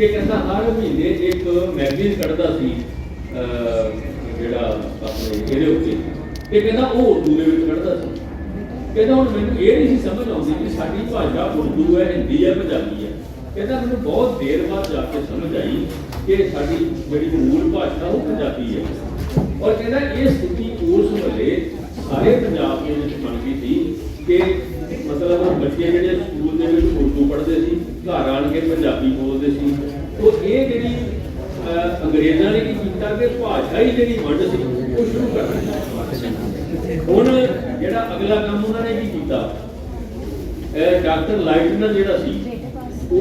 ਅਤੇ ਕਹਿੰਦਾ ਹਰ ਮਹੀਨੇ ਇੱਕ ਮੈਗਜ਼ੀਨ ਕੱਢਦਾ ਸੀ ਜਿਹੜਾ ਆਪਣੇ ਇਹਦੇ ਉੱਤੇ। ਇਹ ਕਹਿੰਦਾ ਉਹ ਉਰਦੂ ਦੇ ਵਿੱਚ ਕੱਢਦਾ ਸੀ। ਕਹਿੰਦਾ ਹੁਣ ਮੈਨੂੰ ਇਹ ਨਹੀਂ ਸੀ ਸਮਝ ਆਉਂਦੀ ਕਿ ਸਾਡੀ ਭਾਸ਼ਾ ਉਰਦੂ ਹੈ, ਹਿੰਦੀ ਹੈ, ਪੰਜਾਬੀ ਹੈ। ਕਹਿੰਦਾ ਮੈਨੂੰ ਬਹੁਤ ਦੇਰ ਬਾਅਦ ਜਾ ਕੇ ਸਮਝ ਆਈ ਕਿ ਸਾਡੀ ਜਿਹੜੀ ਮੂਲ ਭਾਸ਼ਾ ਉਹ ਪੰਜਾਬੀ ਹੈ। ਔਰ ਕਹਿੰਦਾ ਇਹ ਸਥਿਤੀ ਉਸ ਵੇਲੇ ਸਾਰੇ ਪੰਜਾਬ ਦੇ ਵਿੱਚ ਬਣ ਗਈ ਸੀ ਕਿ ਮਤਲਬ ਬੱਚੇ ਜਿਹੜੇ ਸਕੂਲ ਦੇ ਵਿੱਚ ਉਰਦੂ ਪੜ੍ਹਦੇ ਸੀ, ਘਰ ਆਣ ਕੇ ਪੰਜਾਬੀ ਬੋਲਦੇ ਸੀ ਤੋਂ ਇਹ ਜਿਹੜੀ ਅੰਗਰੇਜ਼ਾਂ ਨੇ ਕੀ ਕੀਤਾ ਕਿ ਭਾਸ਼ਾ ਹੀ ਜਿਹੜੀ ਵੰਡ ਸੀ, ਉਹ ਸ਼ੁਰੂ ਕਰ ਦਿੱਤੀ। ਹੁਣ ਜਿਹੜਾ ਅਗਲਾ ਕੰਮ ਉਹਨਾਂ ਨੇ ਕੀ ਕੀਤਾ ਡਾਕਟਰ ਲਾਈਟਨਰ ਜਿਹੜਾ ਸੀ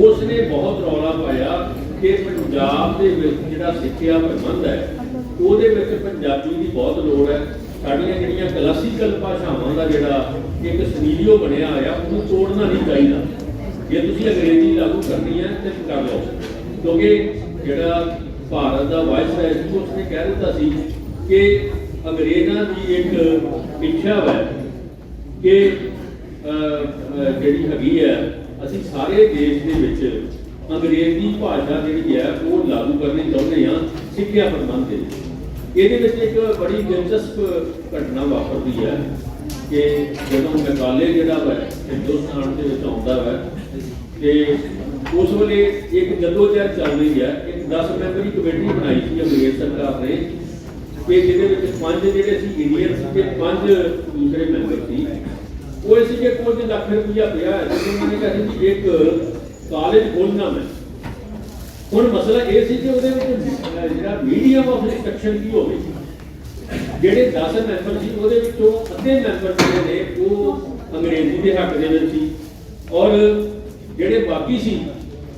ਉਸ ਨੇ ਬਹੁਤ ਰੌਲਾ ਪਾਇਆ ਕਿ ਪੰਜਾਬ ਦੇ ਵਿੱਚ ਜਿਹੜਾ ਸਿੱਖਿਆ ਪ੍ਰਬੰਧ ਹੈ, ਉਹਦੇ ਵਿੱਚ ਪੰਜਾਬੀ ਦੀ ਬਹੁਤ ਲੋੜ ਹੈ। ਸਾਡੀਆਂ ਜਿਹੜੀਆਂ ਕਲਾਸੀਕਲ ਭਾਸ਼ਾਵਾਂ ਦਾ ਜਿਹੜਾ ਇੱਕ ਸਿਨੈਰੀਓ ਬਣਿਆ ਹੋਇਆ, ਉਹਨੂੰ ਤੋੜਨਾ ਨਹੀਂ ਚਾਹੀਦਾ। ਜੇ ਤੁਸੀਂ ਅੰਗਰੇਜ਼ੀ ਲਾਗੂ ਕਰਨੀ ਹੈ ਤੇ ਕਰ ਲਓ। ਕਿਉਂਕਿ ਜਿਹੜਾ ਭਾਰਤ ਦਾ ਵਾਇਸਰਾਏ ਸੀ ਉਸਨੇ ਕਹਿ ਦਿੱਤਾ ਸੀ ਕਿ ਅੰਗਰੇਜ਼ਾਂ ਦੀ ਇੱਕ ਇੱਛਾ ਹੈ ਕਿ ਜਿਹੜੀ ਹੈਗੀ ਹੈ, ਅਸੀਂ ਸਾਰੇ ਦੇਸ਼ ਦੇ ਵਿੱਚ ਅੰਗਰੇਜ਼ੀ ਭਾਸ਼ਾ ਜਿਹੜੀ ਹੈ, ਉਹ ਲਾਗੂ ਕਰਨੀ ਚਾਹੁੰਦੇ ਹਾਂ ਸਿੱਖਿਆ ਪ੍ਰਬੰਧ ਦੇ ਵਿੱਚ। ਇਹਦੇ ਵਿੱਚ ਇੱਕ ਬੜੀ ਦਿਲਚਸਪ ਘਟਨਾ ਵਾਪਰਦੀ ਹੈ ਕਿ ਜਦੋਂ ਮੈਕਾਲੇ ਜਿਹੜਾ ਵਾ ਹਿੰਦੁਸਤਾਨ ਦੇ ਵਿੱਚ ਆਉਂਦਾ ਵਾ ਤੇ ਉਸ ਵੇਲੇ ਇੱਕ ਜਦੋਜਹਿਦ ਚੱਲ ਰਹੀ ਹੈ, ਇੱਕ 10 ਮੈਂਬਰੀ ਕਮੇਟੀ ਬਣਾਈ ਸੀ ਅੰਗਰੇਜ਼ ਸਰਕਾਰ ਨੇ ਕਿ ਜਿਹਦੇ ਵਿੱਚ ਪੰਜ ਜਿਹੜੇ ਸੀ ਇੰਡੀਅਨ ਸੀ ਤੇ ਪੰਜ ਦੂਸਰੇ ਮੈਂਬਰ ਸੀ। ਉਹ ਇਹ ਸੀ ਕਿ ਕੁਝ ਲੱਖ ਰੁਪਈਆ ਪਿਆ ਹੈ ਤੇ ਉਹਨਾਂ ਨੇ ਕਿਹਾ ਸੀ ਕਿ ਇੱਕ ਕਾਲਜ ਖੋਲ੍ਹਣਾ ਮੈਂ। ਹੁਣ ਮਸਲਾ ਇਹ ਸੀ ਕਿ ਉਹਦੇ ਵਿੱਚ ਜਿਹੜਾ ਮੀਡੀਅਮ ਆਫ ਇੰਸਟਰਕਸ਼ਨ ਕੀ ਹੋਵੇ ਜਿਹੜੇ 10 ਮੈਂਬਰ ਸੀ, ਉਹਦੇ ਵਿੱਚੋਂ ਅੱਧੇ ਮੈਂਬਰ ਜਿਹੜੇ ਨੇ, ਉਹ ਅੰਗਰੇਜ਼ੀ ਦੇ ਹੱਕ ਦੇ ਵਿੱਚ ਸੀ ਔਰ ਜਿਹੜੇ ਬਾਕੀ ਸੀ,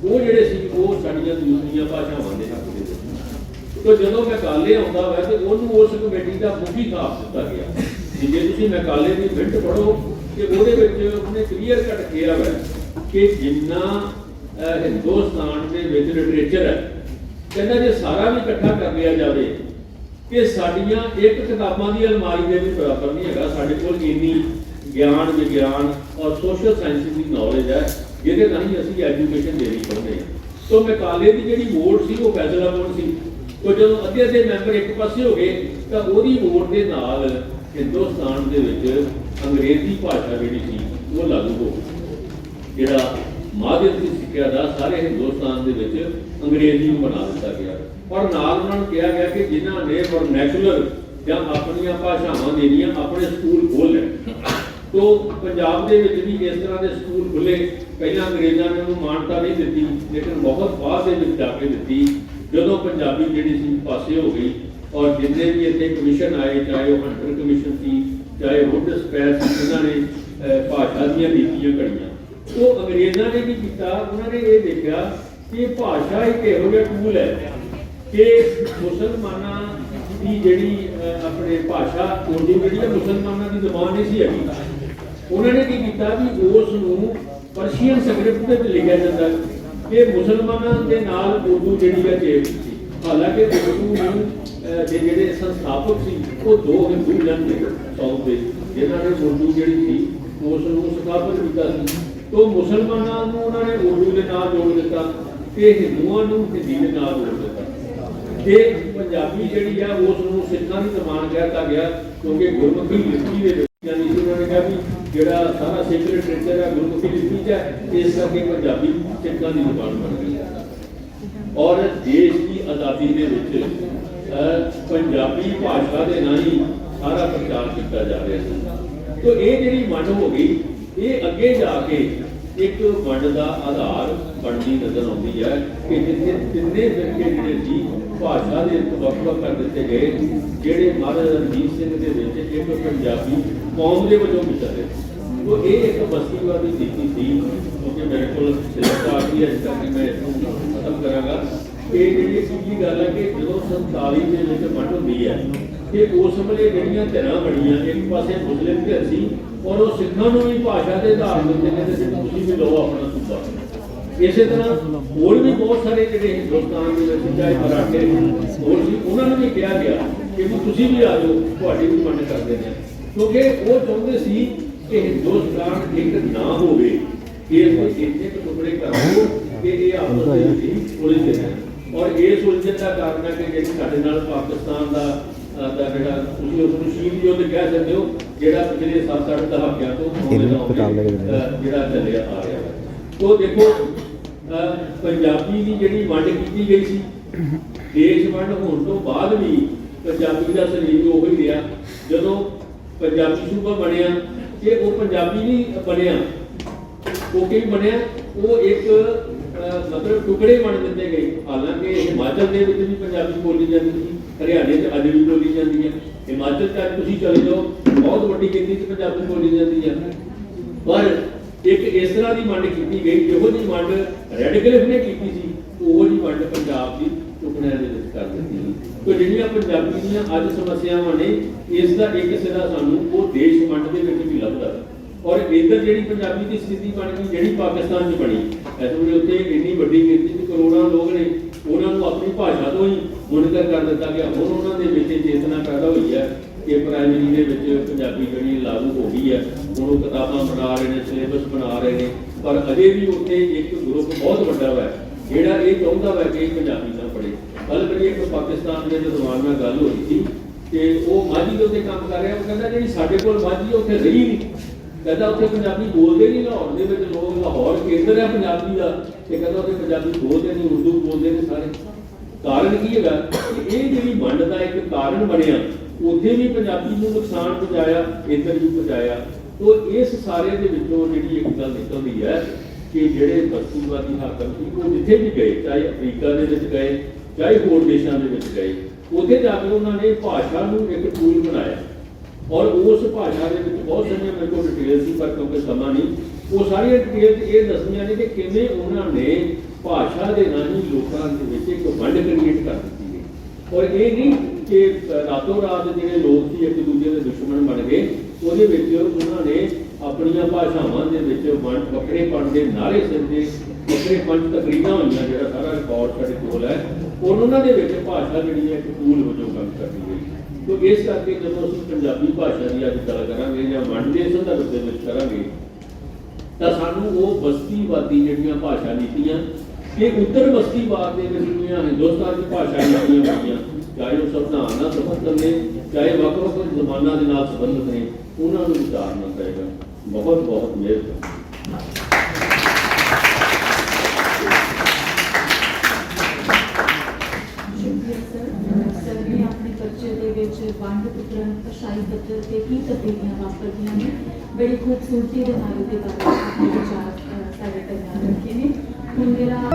ਉਹ ਜਿਹੜੇ ਸੀ, ਉਹ ਸਾਡੀਆਂ ਦੂਸਰੀਆਂ ਭਾਸ਼ਾਵਾਂ ਦੇ ਹੱਕ ਦੇ ਵਿੱਚ ਸੀ। ਜਦੋਂ ਮੈਕਾਲੇ ਆਉਂਦਾ ਹੋਇਆ ਤੇ ਉਹਨੂੰ ਉਸ ਕਮੇਟੀ ਦਾ ਮੁਖੀ ਥਾਪ ਦਿੱਤਾ ਗਿਆ। ਜੇ ਤੁਸੀਂ ਮੈਕਾਲੇ ਦੀ ਮਿੰਟ ਪੜੋ ਕਿ ਉਹਦੇ ਵਿੱਚ ਉਹਨੇ ਕਲੀਅਰ ਕੱਟ ਕਿਹਾ ਹੋਇਆ ਕਿ ਜਿੰਨਾ ਹਿੰਦੁਸਤਾਨ ਦੇ ਵਿੱਚ ਲਿਟਰੇਚਰ ਹੈ। ਕਹਿੰਦਾ ਜੇ ਸਾਰਾ ਵੀ ਇਕੱਠਾ ਕਰ ਲਿਆ ਜਾਵੇ ਕਿ ਸਾਡੀਆਂ ਇੱਕ ਕਿਤਾਬਾਂ ਦੀ ਅਲਮਾਰੀ ਦੇ ਵਿੱਚ ਬਰਾਬਰ ਨਹੀਂ ਹੈਗਾ। ਸਾਡੇ ਕੋਲ ਇੰਨੀ ਗਿਆਨ, ਵਿਗਿਆਨ ਔਰ ਸੋਸ਼ਲ ਸਾਇੰਸ ਦੀ ਨੌਲੇਜ ਹੈ, ਜਿਹਦੇ ਰਾਹੀਂ ਅਸੀਂ ਐਜੂਕੇਸ਼ਨ ਦੇਣੀ ਚਾਹੁੰਦੇ ਹਾਂ। ਸੋ ਮੈਕਾਲੇ ਦੀ ਜਿਹੜੀ ਵੋਟ ਸੀ, ਉਹ ਫੈਸਲਾ ਵੋਟ ਸੀ। ਉਹ ਜਦੋਂ ਅੱਧੇ ਅੱਧੇ ਮੈਂਬਰ ਇੱਕ ਪਾਸੇ ਹੋ ਗਏ, ਤਾਂ ਉਹਦੀ ਵੋਟ ਦੇ ਨਾਲ ਹਿੰਦੁਸਤਾਨ ਦੇ ਵਿੱਚ ਅੰਗਰੇਜ਼ੀ ਭਾਸ਼ਾ ਜਿਹੜੀ ਸੀ, ਉਹ ਲਾਗੂ ਹੋ ਗਈ। ਜਿਹੜਾ ਮਾਧਿਅਮ ਦੀ ਸਿੱਖਿਆ ਦਾ ਸਾਰੇ ਹਿੰਦੁਸਤਾਨ ਦੇ ਵਿੱਚ ਅੰਗਰੇਜ਼ੀ ਨੂੰ ਬਣਾ ਦਿੱਤਾ ਗਿਆ। ਔਰ ਨਾਲ ਉਹਨਾਂ ਨੂੰ ਕਿਹਾ ਗਿਆ ਕਿ ਜਿਨ੍ਹਾਂ ਨੇ ਵਰਨੈਕੂਲਰ ਜਾਂ ਆਪਣੀਆਂ ਭਾਸ਼ਾਵਾਂ ਦੇਣੀਆਂ ਆਪਣੇ ਸਕੂਲ ਖੋਲ੍ਹ ਲੈ ਤੋ ਪੰਜਾਬ ਦੇ ਵਿੱਚ ਵੀ ਇਸ ਤਰ੍ਹਾਂ ਦੇ ਸਕੂਲ ਖੁੱਲੇ ਪਹਿਲਾਂ ਅੰਗਰੇਜ਼ਾਂ ਨੇ ਉਹਨੂੰ ਮਾਨਤਾ ਨਹੀਂ ਦਿੱਤੀ, ਲੇਕਿਨ ਬਹੁਤ ਬਾਅਦ ਦੇ ਵਿੱਚ ਜਾ ਕੇ ਦਿੱਤੀ। ਜਦੋਂ ਪੰਜਾਬੀ ਜਿਹੜੀ ਸੀ, ਪਾਸੇ ਹੋ ਗਈ। ਔਰ ਜਿੰਨੇ ਵੀ ਇੱਥੇ ਕਮਿਸ਼ਨ ਆਏ, ਚਾਹੇ ਉਹ ਹੰਟਰ ਕਮਿਸ਼ਨ ਸੀ, ਚਾਹੇ ਹੁੱਡ ਸਪੈਸ ਇਹਨਾਂ ਨੇ ਭਾਸ਼ਾ ਦੀਆਂ ਨੀਤੀਆਂ ਘੜੀਆਂ ਉਹ ਅੰਗਰੇਜ਼ਾਂ ਨੇ ਕੀ ਕੀਤਾ, ਉਹਨਾਂ ਨੇ ਇਹ ਦੇਖਿਆ ਕਿ ਭਾਸ਼ਾ ਇੱਕ ਇਹੋ ਜਿਹਾ ਟੂਲ ਹੈ ਕਿ ਮੁਸਲਮਾਨਾਂ ਦੀ ਜਿਹੜੀ ਆਪਣੇ ਭਾਸ਼ਾ ਉਰਦੂ ਜਿਹੜੀ ਮੁਸਲਮਾਨਾਂ ਦੀ ਜ਼ਬਾਨ ਨਹੀਂ ਸੀ ਹੈਗੀ। ਉਹਨਾਂ ਨੇ ਕੀ ਕੀਤਾ ਵੀ ਉਸ ਨੂੰ ਪਰਸ਼ੀਅਨ ਸਕ੍ਰਿਪਟ ਦੇ ਵਿੱਚ ਲਿਖਿਆ ਜਾਂਦਾ ਕਿ ਮੁਸਲਮਾਨਾਂ ਦੇ ਨਾਲ ਉਰਦੂ ਜਿਹੜੀ ਹੈ ਚੇਪ ਸੀ। ਹਾਲਾਂਕਿ ਉਰਦੂ ਨੂੰ ਦੇ ਜਿਹੜੇ ਸੰਸਥਾਪਕ ਸੀ, ਉਹ ਦੋ ਹਿੰਦੂ ਜਨ ਨੇ, ਸਾਊਥ ਦੇ, ਜਿਨ੍ਹਾਂ ਨੇ ਉਰਦੂ ਜਿਹੜੀ ਸੀ ਉਸ ਨੂੰ ਸਥਾਪਿਤ ਕੀਤਾ ਸੀ। ਤੋਂ ਮੁਸਲਮਾਨਾਂ ਨੂੰ ਉਹਨਾਂ ਨੇ ਉਰਦੂ ਦੇ ਨਾਲ ਜੋੜ ਦਿੱਤਾ ਤੇ ਹਿੰਦੂਆਂ ਨੂੰ ਹਿੰਦੀ ਦੇ ਨਾਲ ਜੋੜ ਦਿੱਤਾ। ਤੇ ਪੰਜਾਬੀ ਜਿਹੜੀ ਆ ਉਸ ਨੂੰ ਸਿੱਖਾਂ ਦੀ ਜ਼ਬਾਨ ਕਹਿਤਾ ਗਿਆ, ਕਿਉਂਕਿ ਗੁਰਮੁਖੀ ਲਿਪੀ ਦੇ ਵਿੱਚ ਯਾਨੀ ਕਿ ਉਹਨਾਂ ਨੇ ਕਿਹਾ ਵੀ ਜਿਹੜਾ ਸਾਰਾ ਸਿੱਖ ਲਿਟਰੇਚਰ ਹੈ ਗੁਰਮੁਖੀ ਲਿਪੀ 'ਚ ਹੈ ਇਸ ਕਰਕੇ ਪੰਜਾਬੀ ਸਿੱਖਾਂ ਦੀ ਜ਼ਬਾਨ ਬਣ ਗਈ। ਔਰ ਦੇਸ਼ ਦੀ ਆਜ਼ਾਦੀ ਦੇ ਵਿੱਚ ਪੰਜਾਬੀ ਭਾਸ਼ਾ ਦੇ ਨਾਲ ਹੀ ਸਾਰਾ ਪ੍ਰਚਾਰ ਕੀਤਾ ਜਾ ਰਿਹਾ ਸੀ। ਤੋ ਇਹ ਜਿਹੜੀ ਵੰਡ ਹੋ ਗਈ ਇਹ ਅੱਗੇ ਜਾ ਕੇ ਇੱਕ ਵੰਡ ਦਾ ਆਧਾਰ ਬਣਦੀ ਨਜ਼ਰ ਆਉਂਦੀ ਹੈ ਕਿ ਜਿੱਥੇ ਤਿੰਨੇ ਫਿਰਕੇ ਜਿਹੜੇ ਸੀ, ਭਾਸ਼ਾ ਦੇ ਵੱਖ-ਵੱਖ ਕਰ ਦਿੱਤੇ ਗਏ, ਜਿਹੜੇ ਮਹਾਰਾਜਾ ਰਣਜੀਤ ਸਿੰਘ ਦੇ ਵਿੱਚ ਇੱਕ ਪੰਜਾਬੀ ਕੌਮ ਦੇ ਵਜੋਂ ਵਿਚਰੇ ਉਹ ਇਹ ਇੱਕ ਬਸਤੀਵਾਦੀ ਨੀਤੀ ਸੀ ਕਿਉਂਕਿ ਮੇਰੇ ਕੋਲ ਸਿਲਸਿਲਾ ਆਖੀ ਹੈ, ਇਸ ਕਰਕੇ ਮੈਂ ਇਹਨੂੰ ਖਤਮ ਕਰਾਂਗਾ। ਇਹ ਜਿਹੜੀ ਸਿੱਧੀ ਗੱਲ ਹੈ ਕਿ ਜਦੋਂ 47 ਦੇ ਵਿੱਚ ਵੰਡ ਹੁੰਦੀ ਹੈ ਕਿ ਉਸ ਵੇਲੇ ਜਿਹੜੀਆਂ ਧਿਰਾਂ ਬਣੀਆਂ, ਇੱਕ ਪਾਸੇ ਮੁਸਲਿਮ ਧਿਰ ਸੀ ਔਰ ਉਹ ਸਿੱਖਾਂ ਨੂੰ ਵੀ ਭਾਸ਼ਾ ਦੇ ਆਧਾਰ ਦੇ ਉੱਤੇ ਕਹਿੰਦੇ ਤੁਸੀਂ ਵੀ ਲਓ ਆਪਣਾ ਸੂਬਾ। ਇਸੇ ਤਰ੍ਹਾਂ ਹੋਰ ਵੀ ਬਹੁਤ ਸਾਰੇ ਜਿਹੜੇ ਹਿੰਦੁਸਤਾਨ ਦੇ ਵਿੱਚ ਚਾਹੇ ਮਰਾਠੇ ਹੋਰ ਸੀ ਉਹਨਾਂ ਨੂੰ ਵੀ ਕਿਹਾ ਗਿਆ ਕਿ ਵੀ ਤੁਸੀਂ ਵੀ ਆ ਜਾਓ, ਤੁਹਾਡੀ ਵੀ ਵੰਡ ਕਰਦੇ ਨੇ ਕਿਉਂਕਿ ਉਹ ਚਾਹੁੰਦੇ ਸੀ ਕਿ ਹਿੰਦੁਸਤਾਨ ਇੱਕ ਨਾ ਹੋਵੇ ਇਸ ਨੂੰ ਇੱਕ ਟੁਕੜੇ ਕਰ ਦਿਓ ਕਿ ਇਹ ਆਪਸ ਵਿੱਚ ਹੀ ਉਲਝ ਗਏ ਔਰ ਇਸ ਉਲਝਣ ਦਾ ਕਾਰਨ ਹੈ ਕਿ ਜਿਹੜੀ ਸਾਡੇ ਨਾਲ ਪਾਕਿਸਤਾਨ ਦਾ ਦਾ ਜਿਹੜਾ ਤੁਸੀਂ ਉਸ ਨੂੰ ਸ਼ੀਲ ਯੁੱਧ ਕਹਿ ਸਕਦੇ ਹੋ ਜਿਹੜਾ ਪਿਛਲੇ 7-8 ਦਹਾਕਿਆਂ ਤੋਂ ਹੈ। ਅ, ਜਿਹੜਾ ਚੱਲਿਆ ਆ ਰਿਹਾ ਹੈ। ਤੋ ਦੇਖੋ ਅ, ਪੰਜਾਬੀ ਦੀ ਜਿਹੜੀ ਵੰਡ ਕੀਤੀ ਗਈ ਸੀ ਦੇਸ਼ ਵੰਡ ਹੋਣ ਤੋਂ ਬਾਅਦ ਵੀ ਪੰਜਾਬੀ ਦਾ ਸਰੀਰ ਉਹ ਹੀ ਰਿਹਾ। ਜਦੋਂ ਪੰਜਾਬੀ ਸੂਬਾ ਬਣਿਆ ਤੇ ਉਹ ਪੰਜਾਬੀ ਨਹੀਂ ਬਣਿਆ ਉਹ ਕੀ ਬਣਿਆ? ਉਹ ਇੱਕ ਮਤਲਬ ਟੁਕੜੇ ਬਣ ਦਿੰਦੇ ਗਏ। ਹਾਲਾਂਕਿ ਹਿਮਾਚਲ ਦੇ ਵਿੱਚ ਵੀ ਪੰਜਾਬੀ ਬੋਲੀ ਜਾਂਦੀ ਸੀ। ਹਰਿਆਣੇ 'ਚ ਅੱਜ ਵੀ ਬੋਲੀ ਜਾਂਦੀ ਹੈ। ਹਿਮਾਚਲ 'ਚ ਤੁਸੀਂ ਚਲੇ ਜਾਓ, ਬਹੁਤ ਵੱਡੀ ਗਿਣਤੀ 'ਚ ਪੰਜਾਬੀ ਬੋਲੀ ਜਾਂਦੀ ਹੈ। ਪਰ ਇੱਕ ਇਸ ਤਰ੍ਹਾਂ ਦੀ ਵੰਡ ਕੀਤੀ ਗਈ, ਜਿਹੋ ਜਿਹੀ ਵੰਡ ਰੈਡੀਕਲਿਫ ਨੇ ਕੀਤੀ ਸੀ, ਉਹ ਜਿਹੀ ਵੰਡ ਪੰਜਾਬ ਦੀ ਟੁਕੜਿਆਂ ਦੇ ਵਿੱਚ ਕਰ ਦਿੱਤੀ ਤੋ ਜਿਹੜੀਆਂ ਪੰਜਾਬੀ ਦੀਆਂ ਅੱਜ ਸਮੱਸਿਆਵਾਂ ਨੇ, ਇਸ ਦਾ ਇੱਕ ਸਿਰਾ ਸਾਨੂੰ ਉਹ ਦੇਸ਼ ਵੰਡ ਦੇ ਵਿੱਚ ਵੀ ਲੱਭਦਾ। ਔਰ ਇੱਧਰ ਜਿਹੜੀ ਪੰਜਾਬੀ ਦੀ ਸਥਿਤੀ ਬਣ ਗਈ, ਜਿਹੜੀ ਪਾਕਿਸਤਾਨ 'ਚ ਬਣੀ, ਇਸ ਵੇਲੇ ਉੱਥੇ ਇੰਨੀ ਵੱਡੀ ਗਿਣਤੀ 'ਚ ਕਰੋੜਾਂ ਲੋਕ ਨੇ ਉਹਨਾਂ ਨੂੰ ਆਪਣੀ ਭਾਸ਼ਾ ਤੋਂ ਹੀ ਮੁਨਕਰ ਕਰ ਦਿੱਤਾ ਗਿਆ। ਹੁਣ ਉਹਨਾਂ ਦੇ ਵਿੱਚ ਚੇਤਨਾ ਪੈਦਾ ਹੋਈ ਹੈ ਕਿ ਪ੍ਰਾਇਮਰੀ ਦੇ ਵਿੱਚ ਪੰਜਾਬੀ ਜਿਹੜੀ ਲਾਗੂ ਹੋ ਗਈ ਹੈ। ਹੁਣ ਉਹ ਕਿਤਾਬਾਂ ਬਣਾ ਰਹੇ ਨੇ ਸਿਲੇਬਸ ਬਣਾ ਰਹੇ ਨੇ। ਪਰ ਅਜੇ ਵੀ ਉੱਥੇ ਇੱਕ ਗਰੁੱਪ ਬਹੁਤ ਵੱਡਾ ਹੈ ਜਿਹੜਾ ਇਹ ਚਾਹੁੰਦਾ ਹੈ ਕਿ ਪੰਜਾਬੀ ਨਾ ਪੜ੍ਹੇ। ਕੱਲ ਇੱਕ ਪਾਕਿਸਤਾਨ ਦੇ ਵਿਦਵਾਨ ਨਾਲ ਗੱਲ ਹੋਈ ਸੀ ਕਿ ਉਹ ਮਾਝੀ ਦੇ ਉੱਤੇ ਕੰਮ ਕਰ ਰਿਹਾ। ਉਹ ਕਹਿੰਦਾ ਜਿਹੜੀ ਸਾਡੇ ਕੋਲ ਮਾਝੀ ਉੱਥੇ ਰਹੀ ਨਹੀਂ। ਕਹਿੰਦਾ ਉੱਥੇ ਪੰਜਾਬੀ ਬੋਲਦੇ ਨਹੀਂ ਲਾਹੌਰ ਦੇ ਵਿੱਚ, ਲੋਕ ਲਾਹੌਰ ਕੇਂਦਰ ਹੈ ਪੰਜਾਬੀ ਦਾ, ਤੇ ਕਹਿੰਦਾ ਉੱਥੇ ਪੰਜਾਬੀ ਬੋਲਦੇ ਨਹੀਂ, ਉਰਦੂ ਬੋਲਦੇ ਨੇ ਸਾਰੇ। ਕਾਰਨ ਕੀ ਹੈਗਾ? ਕਿ ਇਹ ਜਿਹੜੀ ਵੰਡ ਦਾ ਇੱਕ ਕਾਰਨ ਬਣਿਆ, ਉੱਥੇ ਵੀ ਪੰਜਾਬੀ ਨੂੰ ਨੁਕਸਾਨ ਪਹੁੰਚਾਇਆ, ਇੱਧਰ ਵੀ ਪਹੁੰਚਾਇਆ। ਤੋ ਇਸ ਸਾਰੇ ਦੇ ਵਿੱਚੋਂ ਜਿਹੜੀ ਇੱਕ ਗੱਲ ਨਿਕਲਦੀ ਹੈ ਕਿ ਜਿਹੜੇ ਵਸਤੂਵਾਦੀ ਹਾਕਮ ਸੀ, ਉਹ ਜਿੱਥੇ ਵੀ ਗਏ, ਚਾਹੇ ਅਫਰੀਕਾ ਦੇ ਵਿੱਚ ਗਏ, ਚਾਹੇ ਹੋਰ ਦੇਸ਼ਾਂ ਦੇ ਵਿੱਚ ਗਏ, ਉੱਥੇ ਜਾ ਕੇ ਉਹਨਾਂ ਨੇ ਭਾਸ਼ਾ ਨੂੰ ਇੱਕ ਟੂਲ ਬਣਾਇਆ। ਔਰ ਉਸ ਭਾਸ਼ਾ ਦੇ ਵਿੱਚ ਬਹੁਤ ਸਾਰੀਆਂ ਮੇਰੇ ਕੋਲ ਡਿਟੇਲ ਸੀ, ਪਰ ਕਿਉਂਕਿ ਸਮਾਂ ਨਹੀਂ, ਉਹ ਸਾਰੀਆਂ ਡਿਟੇਲ ਇਹ ਦੱਸਣੀਆਂ ਨੇ ਕਿ ਕਿਵੇਂ ਉਹਨਾਂ ਨੇ ਭਾਸ਼ਾ ਦੇ ਰਾਹੀਂ ਲੋਕਾਂ ਦੇ ਵਿੱਚ ਇੱਕ ਵੰਡ ਕ੍ਰੀਏਟ ਕਰ ਦਿੱਤੀ ਹੈ। ਔਰ ਇਹ ਨਹੀਂ ਕਿ ਰਾਤੋਂ ਰਾਤ ਜਿਹੜੇ ਲੋਕ ਸੀ, ਇੱਕ ਦੂਜੇ ਦੇ ਦੁਸ਼ਮਣ ਬਣ ਗਏ, ਉਹਦੇ ਵਿੱਚ ਉਹਨਾਂ ਨੇ ਆਪਣੀਆਂ ਭਾਸ਼ਾਵਾਂ ਦੇ ਵਿੱਚ ਵੰਡ ਵੱਖਰੇ ਪਣ ਦੇ ਨਾਰੇ ਸਿਰਦੇ ਵੱਖਰੇ ਪੰਜ ਤਕਰੀਰਾਂ ਹੋਈਆਂ, ਜਿਹੜਾ ਸਾਰਾ ਰਿਕਾਰਡ ਸਾਡੇ ਕੋਲ ਹੈ, ਔਰ ਉਹਨਾਂ ਦੇ ਵਿੱਚ ਭਾਸ਼ਾ ਜਿਹੜੀ ਹੈ ਇੱਕ ਟੂਲ ਵਜੋਂ ਕੰਮ ਕਰਦੀ ਹੈ। ਤੋ ਇਸ ਕਰਕੇ ਜਦੋਂ ਅਸੀਂ ਪੰਜਾਬੀ ਭਾਸ਼ਾ ਦੀ ਅੱਜ ਗੱਲ ਕਰਾਂਗੇ ਜਾਂ ਵੰਡ ਦੇ ਸੰਦਰਭ ਦੇ ਵਿੱਚ ਕਰਾਂਗੇ, ਤਾਂ ਸਾਨੂੰ ਉਹ ਬਸਤੀਵਾਦੀ ਜਿਹੜੀਆਂ ਭਾਸ਼ਾ ਨੀਤੀਆਂ, ਇਹ ਉੱਤਰ ਬਸਤੀਵਾਦ ਦੇ ਵਿੱਚ ਜਿਹੜੀਆਂ ਹਿੰਦੁਸਤਾਨ ਦੀ ਭਾਸ਼ਾ ਨੀਤੀਆਂ ਹੋਈਆਂ ਚਾਹੇ ਉਹ ਸੰਵਿਧਾਨ ਨਾਲ ਸੰਬੰਧਿਤ ਨੇ, ਚਾਹੇ ਵੱਖ ਵੱਖ ਜ਼ਮਾਨਾਂ ਦੇ ਨਾਲ ਸੰਬੰਧਿਤ ਨੇ, ਉਹਨਾਂ ਨੂੰ ਵਿਚਾਰਨਾ ਪਏਗਾ ਬਹੁਤ ਬਹੁਤ ਮਿਹਰਬਾਨੀ ਤਬਦੀਲੀਆਂ ਵਾਪਰਦੀਆਂ ਨੇ। ਬੜੀ ਖੂਬਸੂਰਤੀ ਦੇ ਨਾਲ ਉਹਦੇ ਬਾਰੇ ਵਿਚਾਰ ਸਾਡੇ ਤੱਕ ਰੱਖੇ ਨੇ। ਹੁਣ ਮੇਰਾ